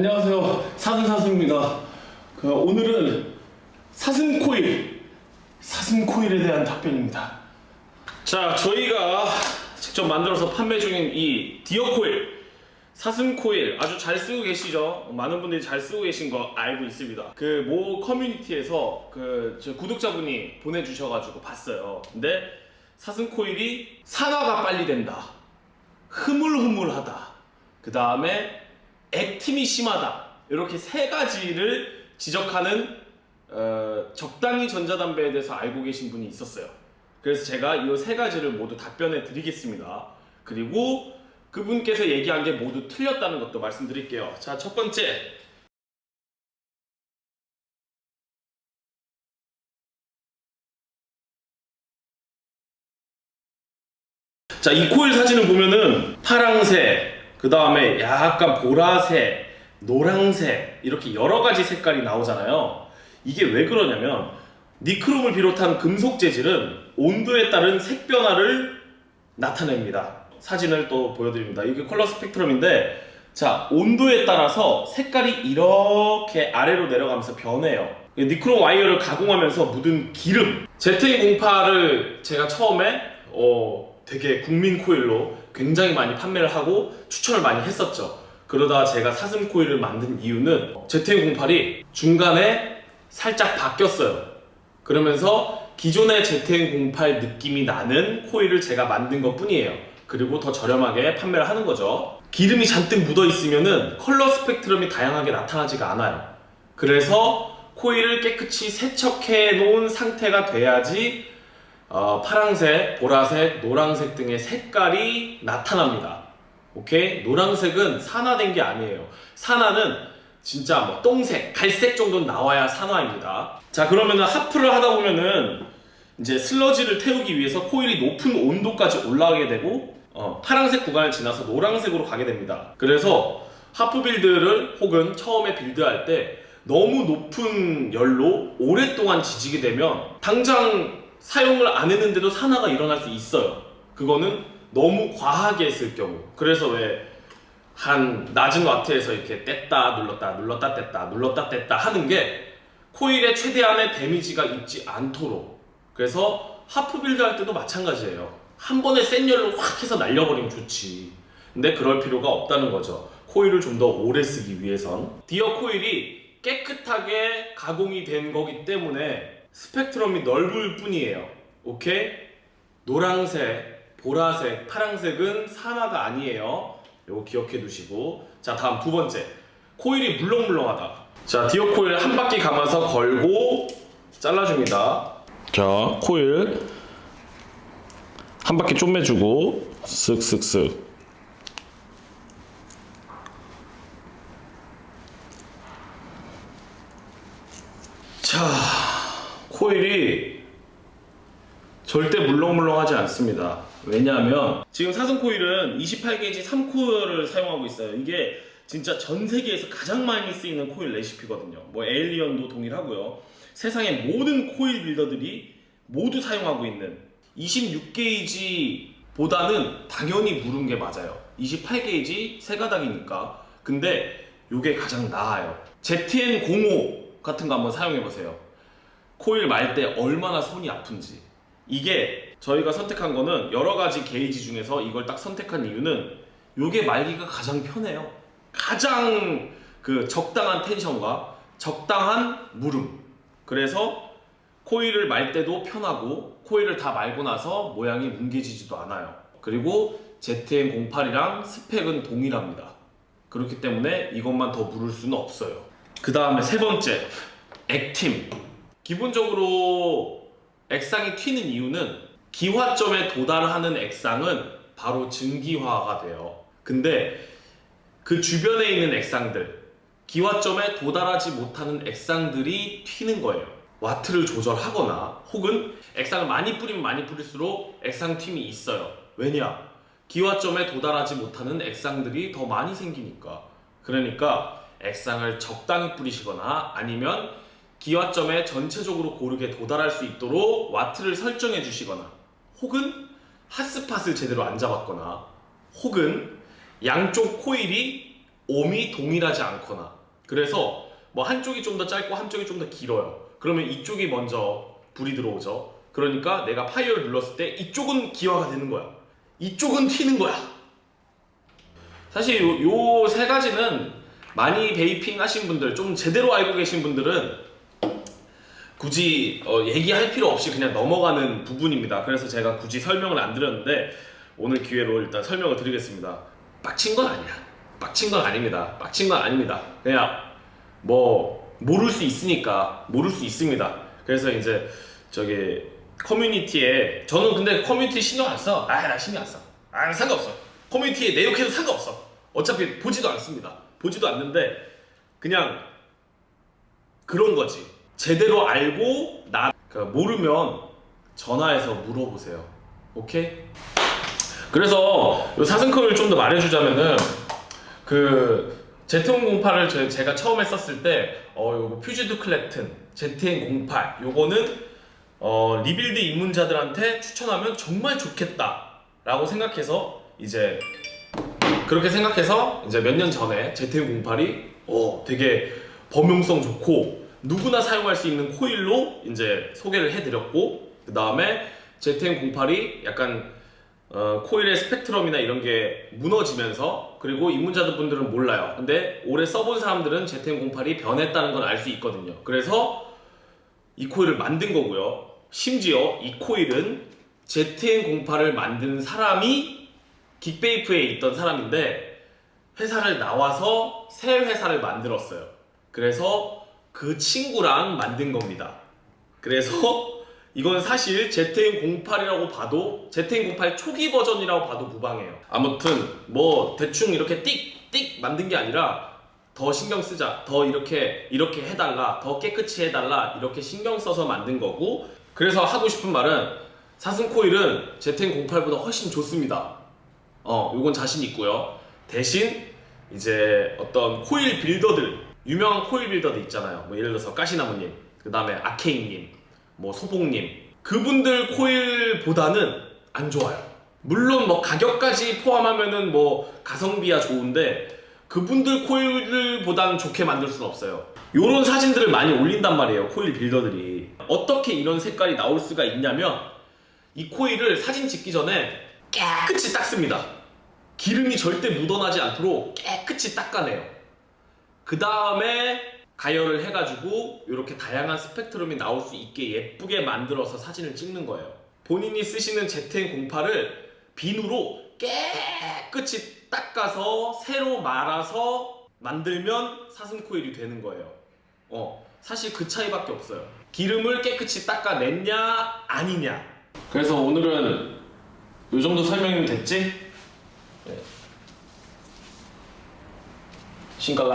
안녕하세요. 사슴사슴입니다. 그 오늘은 사슴 코일, 사슴 코일에 대한 답변입니다. 자, 저희가 직접 만들어서 판매 중인 이 디어 코일, 사슴 코일 아주 잘 쓰고 계시죠? 많은 분들이 잘 쓰고 계신 거 알고 있습니다. 그 모 커뮤니티에서 그저 구독자분이 보내주셔가지고 봤어요. 근데 사슴 코일이 산화가 빨리 된다. 흐물흐물하다. 그 다음에 액팀이 심하다. 이렇게 세 가지를 지적하는 어, 적당히 전자담배에 대해서 알고 계신 분이 있었어요. 그래서 제가 이 세 가지를 모두 답변해 드리겠습니다. 그리고 그분께서 얘기한 게 모두 틀렸다는 것도 말씀드릴게요. 자, 첫 번째. 자, 이 코일 사진을 보면은 파랑색, 그 다음에 약간 보라색, 노랑색 이렇게 여러 가지 색깔이 나오잖아요. 이게 왜 그러냐면 니크롬을 비롯한 금속 재질은 온도에 따른 색 변화를 나타냅니다. 사진을 또 보여드립니다. 이게 컬러 스펙트럼인데 자 온도에 따라서 색깔이 이렇게 아래로 내려가면서 변해요. 이 니크롬 와이어를 가공하면서 묻은 기름 ZA08을 제가 처음에 어, 되게 국민 코일로 굉장히 많이 판매를 하고 추천을 많이 했었죠. 그러다가 제가 사슴 코일을 만든 이유는 ZN08이 중간에 살짝 바뀌었어요. 그러면서 기존의 ZN08 느낌이 나는 코일을 제가 만든 것 뿐이에요. 그리고 더 저렴하게 판매를 하는 거죠. 기름이 잔뜩 묻어 있으면은 컬러 스펙트럼이 다양하게 나타나지가 않아요. 그래서 코일을 깨끗이 세척해 놓은 상태가 돼야지 어, 파랑색, 보라색, 노란색 등의 색깔이 나타납니다. 오케이? 노란색은 산화된 게 아니에요. 산화는 진짜 뭐 똥색, 갈색 정도는 나와야 산화입니다. 자, 그러면은 하프를 하다 보면은 이제 슬러지를 태우기 위해서 코일이 높은 온도까지 올라가게 되고 어, 파란색 구간을 지나서 노란색으로 가게 됩니다. 그래서 하프 빌드를 혹은 처음에 빌드할 때 너무 높은 열로 오랫동안 지지게 되면 당장 사용을 안 했는데도 산화가 일어날 수 있어요. 그거는 너무 과하게 했을 경우. 그래서 왜 한 낮은 와트에서 이렇게 뗐다 눌렀다 눌렀다 뗐다 눌렀다 뗐다 하는 게 코일에 최대한의 데미지가 있지 않도록. 그래서 하프 빌드 할 때도 마찬가지예요. 한 번에 센 열로 확 해서 날려버리면 좋지. 근데 그럴 필요가 없다는 거죠. 코일을 좀 더 오래 쓰기 위해선. 디어 코일이 깨끗하게 가공이 된 거기 때문에 스펙트럼이 넓을 뿐이에요. 오케이? 노란색, 보라색, 파란색은 산화가 아니에요. 요거 기억해 두시고. 자, 다음 두 번째. 코일이 물렁물렁하다. 자, 디어 코일 한 바퀴 감아서 걸고 잘라줍니다. 자, 코일 한 바퀴 쪼매주고 쓱쓱쓱. 자, 코일이 절대 물렁물렁하지 않습니다. 왜냐하면 지금 사슴 코일은 28게이지 3코일을 사용하고 있어요. 이게 진짜 전 세계에서 가장 많이 쓰이는 코일 레시피거든요. 뭐 에일리언도 동일하고요. 세상의 모든 코일 빌더들이 모두 사용하고 있는 26게이지보다는 당연히 무른 게 맞아요. 28게이지 세 가닥이니까. 근데 이게 가장 나아요. ZN05 같은 거 한번 사용해 보세요. 코일 말 때 얼마나 손이 아픈지. 이게 저희가 선택한 거는 여러 가지 게이지 중에서 이걸 딱 선택한 이유는 이게 말기가 가장 편해요. 가장 그 적당한 텐션과 적당한 무름. 그래서 코일을 말 때도 편하고 코일을 다 말고 나서 모양이 뭉개지지도 않아요. 그리고 ZN08이랑 스펙은 동일합니다. 그렇기 때문에 이것만 더 물을 수는 없어요. 그 다음에 세 번째, 액팀. 기본적으로 액상이 튀는 이유는 기화점에 도달하는 액상은 바로 증기화가 돼요. 근데 그 주변에 있는 액상들, 기화점에 도달하지 못하는 액상들이 튀는 거예요. 와트를 조절하거나 혹은 액상을 많이 뿌리면 많이 뿌릴수록 액상 튀임이 있어요. 왜냐? 기화점에 도달하지 못하는 액상들이 더 많이 생기니까. 그러니까 액상을 적당히 뿌리시거나 아니면 기화점에 전체적으로 고르게 도달할 수 있도록 와트를 설정해 주시거나 혹은 핫스팟을 제대로 안 잡았거나 혹은 양쪽 코일이 옴이 동일하지 않거나 그래서 뭐 한쪽이 좀 더 짧고 한쪽이 좀 더 길어요. 그러면 이쪽이 먼저 불이 들어오죠. 그러니까 내가 파이어를 눌렀을 때 이쪽은 기화가 되는 거야. 이쪽은 튀는 거야. 사실 요 세 가지는 많이 베이핑 하신 분들, 좀 제대로 알고 계신 분들은 굳이 어, 얘기할 필요 없이 그냥 넘어가는 부분입니다. 그래서 제가 굳이 설명을 안 드렸는데 오늘 기회로 일단 설명을 드리겠습니다. 빡친 건 아니야. 빡친 건 아닙니다. 빡친 건 아닙니다. 그냥 뭐 모를 수 있으니까 모를 수 있습니다. 그래서 이제 저기 커뮤니티에 저는 근데 커뮤니티 신경 안 써. 아 나 신경 안 써. 아 상관없어. 커뮤니티에 내욕해도 상관없어. 어차피 보지도 않습니다. 보지도 않는데 그냥 그런 거지. 제대로 알고 나 그러니까 모르면 전화해서 물어보세요. 오케이? 그래서 요 사슴코를 좀 더 말해주자면은 그 ZN08을 제, 제가 처음에 썼을 때 어, 요거 퓨즈드 클래튼 ZN08 요거는 어, 리빌드 입문자들한테 추천하면 정말 좋겠다 라고 생각해서 이제 그렇게 생각해서 이제 몇 년 전에 ZN08이 어, 되게 범용성 좋고 누구나 사용할 수 있는 코일로 이제 소개를 해드렸고 그 다음에 ZN08이 약간 어, 코일의 스펙트럼이나 이런 게 무너지면서 그리고 입문자들 분들은 몰라요. 근데 오래 써본 사람들은 ZN08이 변했다는 건 알 수 있거든요. 그래서 이 코일을 만든 거고요. 심지어 이 코일은 ZN08을 만든 사람이 긱베이프에 있던 사람인데 회사를 나와서 새 회사를 만들었어요. 그래서 그 친구랑 만든 겁니다. 그래서 이건 사실 ZN08이라고 봐도 ZN08 초기 버전이라고 봐도 무방해요. 아무튼 뭐 대충 이렇게 띡띡 만든 게 아니라 더 신경 쓰자, 더 이렇게 이렇게 해달라, 더 깨끗이 해달라 이렇게 신경 써서 만든 거고 그래서 하고 싶은 말은 사슴 코일은 ZN08보다 훨씬 좋습니다. 어, 요건 자신 있고요. 대신 이제 어떤 코일 빌더들 유명한 코일 빌더들 있잖아요. 뭐 예를 들어서 까시나무님, 그 다음에 아케인님, 뭐 소봉님 그분들 코일보다는 안 좋아요. 물론 뭐 가격까지 포함하면은 뭐 가성비야 좋은데 그분들 코일보다는 좋게 만들 수는 없어요. 요런 사진들을 많이 올린단 말이에요. 코일 빌더들이 어떻게 이런 색깔이 나올 수가 있냐면 이 코일을 사진 찍기 전에 깨끗이 닦습니다. 기름이 절대 묻어나지 않도록 깨끗이 닦아내요. 그 다음에 가열을 해가지고 이렇게 다양한 스펙트럼이 나올 수 있게 예쁘게 만들어서 사진을 찍는 거예요. 본인이 쓰시는 ZN08을 비누로 깨끗이 닦아서 새로 말아서 만들면 사슴 코일이 되는 거예요. 어, 사실 그 차이밖에 없어요. 기름을 깨끗이 닦아냈냐 아니냐. 그래서 오늘은 이 정도 설명이 됐지? 네. 신갈라.